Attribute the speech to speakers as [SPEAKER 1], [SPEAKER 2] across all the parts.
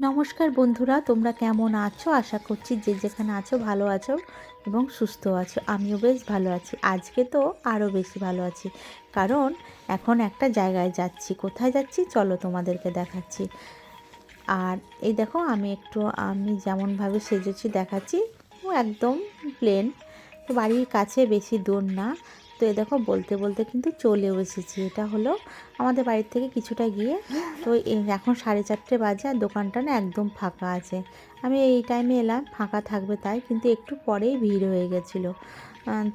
[SPEAKER 1] নমস্কার বন্ধুরা, তোমরা কেমন আছো? আশা করছি যে যেখানে আছো ভালো আছো এবং সুস্থ আছো। আমিও বেশ ভালো আছি। আজকে তো আরও বেশি ভালো আছি। কারণ এখন একটা জায়গায় যাচ্ছি। কোথায় যাচ্ছি? চলো তোমাদেরকে দেখাচ্ছি। আর এই দেখো, আমি একটু, আমি যেমনভাবে সেজেছি দেখাচ্ছি, ও একদম প্লেন তো বাড়ির কাছে বেশি দূর না। তো এ দেখো বলতে বলতে কিন্তু চলেও এসেছি। এটা হলো আমাদের বাড়ির থেকে কিছুটা গিয়ে। তো এখন সাড়ে চারটে বাজে আর দোকানটা না একদম ফাঁকা আছে। আমি এই টাইমে এলাম, ফাঁকা থাকবে তাই, কিন্তু একটু পরেই ভিড় হয়ে গেছিল।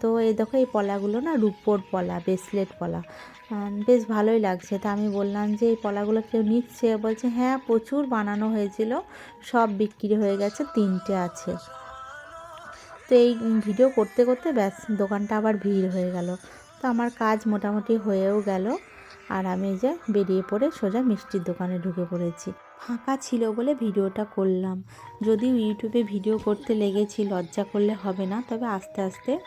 [SPEAKER 1] তো এই দেখো এই পলাগুলো না রূপোর পলা ব্রেসলেট পলা। বেশ ভালোই লাগছে। তা আমি বললাম যে এই পলাগুলো কেউ নিচ্ছে? বলছে হ্যাঁ প্রচুর বানানো হয়েছিল। সব বিক্রি হয়ে গেছে, তিনটে আছে। তো এই ভিডিও করতে করতে ব্যাস দোকানটা আবার ভিড় হয়ে গেল। তো আমার কাজ মোটামুটি হয়েও গেল। আর আমি যে বেরিয়ে পড়ে সোজা মিষ্টির দোকানে ঢুকে পড়েছি। ফাঁকা ছিল বলে ভিডিওটা করলাম। যদিও ইউটিউবে ভিডিও করতে লেগেছি, লজ্জা করলে হবে না, তবে আস্তে আস্তে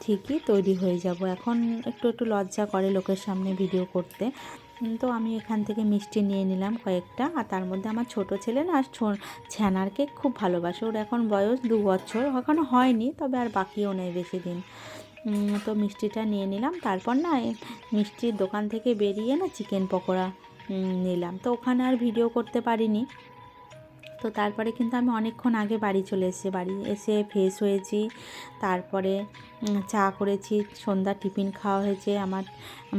[SPEAKER 1] ঠিকই তৈরি হয়ে যাব। এখন একটু একটু লজ্জা করে লোকের সামনে ভিডিও করতে। তো আমি এখান থেকে মিষ্টি নিয়ে নিলাম কয়েকটা। আর তার মধ্যে আমার ছোট ছেলে না ছো- ছানার কেক খুব ভালোবাসে। ওর এখন বয়স দু বছর এখনও হয়নি, তবে আর বাকিও নেই বেশি দিন। তো মিষ্টিটা নিয়ে নিলাম। তারপর না মিষ্টির দোকান থেকে বেরিয়ে না চিকেন পকোড়া নিলাম। তো ওখানে আর ভিডিও করতে পারিনি। তো তারপরে কিন্তু আমি অনেকক্ষণ আগে বাড়ি চলে এসেছি। বাড়ি এসে ফ্রেশ হয়েছি। তারপরে চা করেছি সন্ধ্যা টিফিন খাওয়া হয়েছে। আমার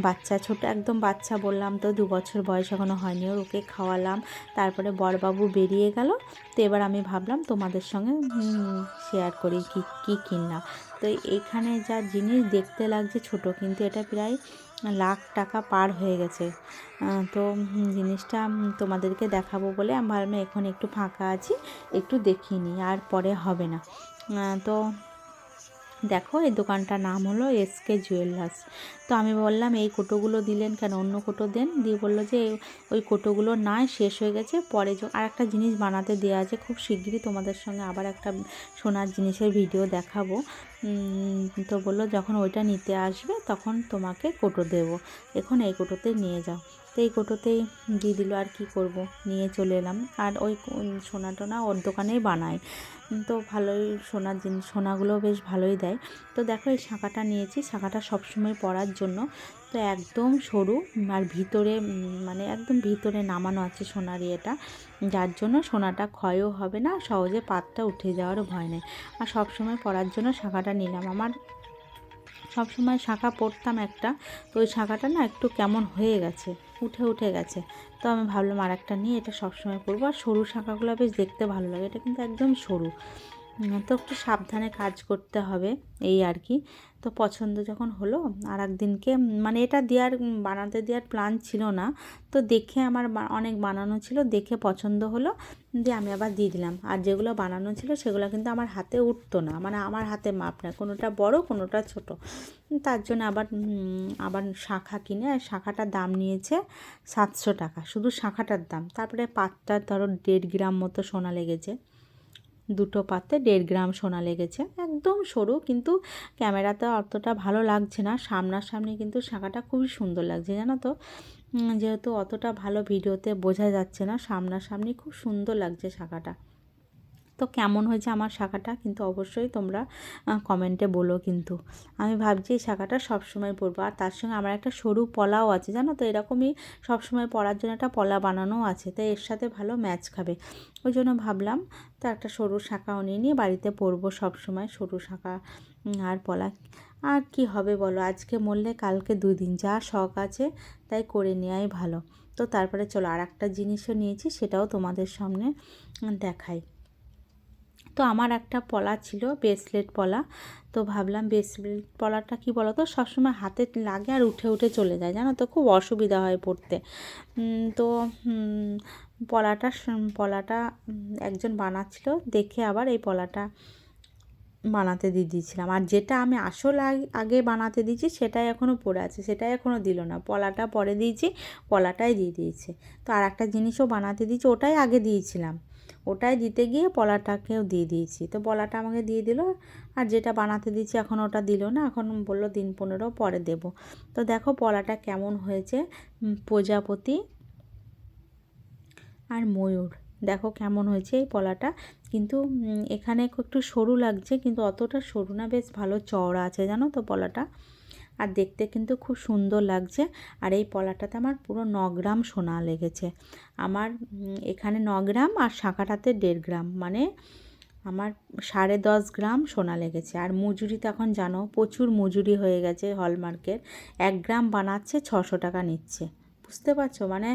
[SPEAKER 1] বাচ্চা ছোট, একদম বাচ্চা বললাম তো, দু বছর বয়স এখনও হয়নি ওর, ওকে খাওয়ালাম। তারপরে বড়বাবু বেরিয়ে গেল। তো এবার আমি ভাবলাম তোমাদের সঙ্গে শেয়ার করি কী কী কিনলাম। তো এখানে যা জিনিস দেখতে লাগছে ছোট, কিন্তু এটা প্রায় লাখ টাকা পার হয়ে গেছে। তো জিনিসটা তোমাদেরকে দেখাবো বলে আমি ভাবলাম এখন একটু ফাঁকা আছি, একটু দেখিনি, আর পরে হবে না। তো দেখো, এই দোকানটার নাম হলো এসকে জুয়েলার্স তো আমি বললাম, এই কোটোগুলো দিলেন কেন? অন্য কোটো দেন। দিয়ে বলল যে, ওই কোটোগুলো নাই, শেষ হয়ে গেছে, পরে আর একটা জিনিস বানাতে দেওয়া আছে, খুব শিগগিরই তোমাদের সঙ্গে আবার একটা সোনার জিনিসের ভিডিও দেখাবো। তো বলল, যখন ওইটা নিতে আসবে, তখন তোমাকে কোটো দেবো। এখন এই কোটোতে নিয়ে যাও। তো এই কোটোতেই দিয়ে দিল আর কি করব, নিয়ে চলে এলাম। আর ওই সোনা টোনা ওর দোকানেই বানায়। তো ভালোই সোনার জিনিস সোনাগুলো বেশ ভালোই দেয়। তো দেখো এই শাঁখাটা নিয়েছি, শাঁখাটা সবসময় পরার জন্য। তো একদম সরু আর ভিতরে মানে একদম ভিতরে নামানো আছে সোনার ইয়েটা। যার জন্য সোনাটা ক্ষয়ও হবে না, সহজে পাতটা উঠে যাওয়ারও ভয় নেই। আর সবসময় পরার জন্য শাঁখাটা নিলাম। আমার সবসময় শাঁখা পরতাম একটা, তো ওই শাঁখাটা না একটু কেমন হয়ে গেছে, উঠে উঠে গেছে। তো আমি ভাবলাম আর একটা নিয়ে এটা সবসময় পরবো। আর সরু শাঁখাগুলো বেশ দেখতে ভালো লাগে, এটা কিন্তু একদম সরু। তো একটু সাবধানে কাজ করতে হবে, এই আর কি। তো পছন্দ যখন হলো আর একদিনকে মানে এটা দেওয়ার বানাতে দেওয়ার প্ল্যান ছিল না। তো দেখে আমার অনেক বানানো ছিল, দেখে পছন্দ হলো, দিয়ে আমি আবার দিয়ে দিলাম। আর যেগুলো বানানো ছিল, সেগুলো কিন্তু আমার হাতে উঠতো না মানে আমার হাতে মাপ না কোনোটা বড়, কোনোটা ছোট। তার জন্য আবার আবার শাঁখা কিনে শাঁখাটার দাম নিয়েছে সাতশো টাকা, শুধু শাঁখাটার দাম। তারপরে পাতটার ধরো দেড় গ্রাম মতো সোনা লেগেছে। দুটো পাতে দেড় গ্রাম সোনা লেগেছে। একদম সরু, কিন্তু ক্যামেরাতে অতটা ভালো লাগছে না। সামনাসামনি কিন্তু শাঁখাটা খুবই সুন্দর লাগছে, জানো তো? যেহেতু অতটা ভালো ভিডিওতে বোঝা যাচ্ছে না, সামনাসামনি খুব সুন্দর লাগছে শাঁখাটা। তো কেমন হয়েছে আমার শাখাটা? কিন্তু অবশ্যই তোমরা কমেন্টে বলো কিন্তু। আমি ভাবছি এই শাখাটা সবসময় পরবো। আর তার সঙ্গে আমার একটা সরু পলাও আছে, জানো তো? এরকমই সবসময় পরার জন্য একটা পলা বানানো আছে। তাই এর সাথে ভালো ম্যাচ খাবে। ওই জন্য ভাবলাম, তো একটা সরু শাখাও নিয়ে নিয়ে বাড়িতে পরবো সবসময় সরু শাখা আর পলা। আর কি হবে বলো? আজকে মরলে কালকে দুদিন। যা শখ আছে, তাই করে নেওয়াই ভালো। তো তারপরে চলো আর একটা জিনিসও নিয়েছি, সেটাও তোমাদের সামনে দেখাই। তো আমার একটা পলা ছিল ব্রেসলেট পলা। তো ভাবলাম ব্রেসলেট পলাটা কি বলো তো সবসময় হাতে লাগে আর উঠে উঠে চলে যায়, জানো তো? খুব অসুবিধা হয় পড়তে। তো পলাটা পলাটা একজন বানাচ্ছিল, দেখে আবার এই পলাটা বানাতে দিয়ে দিয়েছিলাম। আর যেটা আমি আসল আগ- বানাতে দিয়েছি সেটাই এখনও পড়ে আছে, সেটাই এখনও দিল না। পলাটা পরে দিয়েছি, পলাটাই দিয়ে দিয়েছে। তো আর একটা জিনিসও বানাতে দিয়েছি, ওটাই আগে দিয়েছিলাম। ওটাই দিতে গিয়ে পলাটাকেও দিয়ে দিয়েছি। তো পলাটা আমাকে দিয়ে দিল, আর যেটা বানাতে দিয়েছি এখন ওটা দিল না, এখন বলল দিন পনেরো পরে দেব। তো দেখো পলাটা কেমন হয়েছে প্রজাপতি আর ময়ূর। দেখো কেমন হয়েছে এই পলাটা। কিন্তু এখানে একটু সরু লাগছে, কিন্তু অতটা সরু না, বেশ ভালো চওড়া আছে জানো তো পলাটা। আর দেখতে কিন্তু খুব সুন্দর লাগছে। আর এই পলাটাতে আমার পুরো ন গ্রাম সোনা লেগেছে। আমার এখানে ন গ্রাম আর শাঁখাটাতে দেড় গ্রাম। মানে আমার সাড়ে দশ গ্রাম সোনা লেগেছে। আর মজুরি তো এখন জানো, প্রচুর মজুরি হয়ে গেছে হলমার্কের এক গ্রাম বানাচ্ছে, ছশো টাকা নিচ্ছে। বুঝতে পারছ? মানে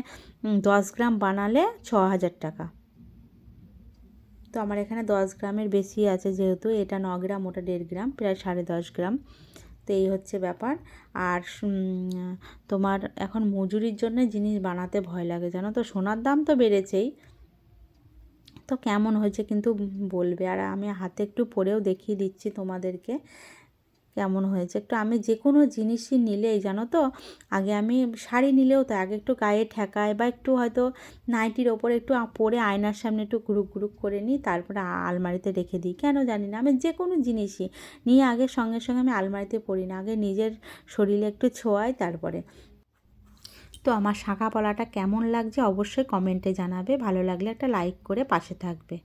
[SPEAKER 1] দশ গ্রাম বানালে ছ হাজার টাকা। তো আমার এখানে দশ গ্রামের বেশি আছে যেহেতু, এটা ন গ্রাম, ওটা দেড় গ্রাম, প্রায় সাড়ে দশ গ্রাম। তো এই হচ্ছে ব্যাপার। আর তোমার এখন মজুরির জন্য জিনিস বানাতে ভয় লাগে, জানো তো? সোনার দাম তো বেড়েছেই। তো কেমন হয়েছে কিন্তু বলবে। আর আমি হাতে একটু পরেও দেখিয়ে দিচ্ছি তোমাদেরকে। কেমন হয়েছে? একটু আমি যে কোনো জিনিসই নিলেই, জানো তো? আগে আমি শাড়ি নিলেও তো আগে একটু গায়ে ঠেকায় বা একটু হয়তো নাইটির ওপরে একটু পরে আয়নার সামনে একটু গ্রুপ গ্রুপ করে নিই, তারপরে আলমারিতে রেখে দিই। কেন জানি না, আমি যে কোনো জিনিসই নিয়ে আগে সঙ্গে সঙ্গে আমি আলমারিতে পরি না, আগে নিজের শরীরে একটু ছোঁয়াই তারপরে। তো আমার শাঁখা পলাটা কেমন লাগছে অবশ্যই কমেন্টে জানাবে, ভালো লাগলে একটা লাইক করে পাশে থাকবে।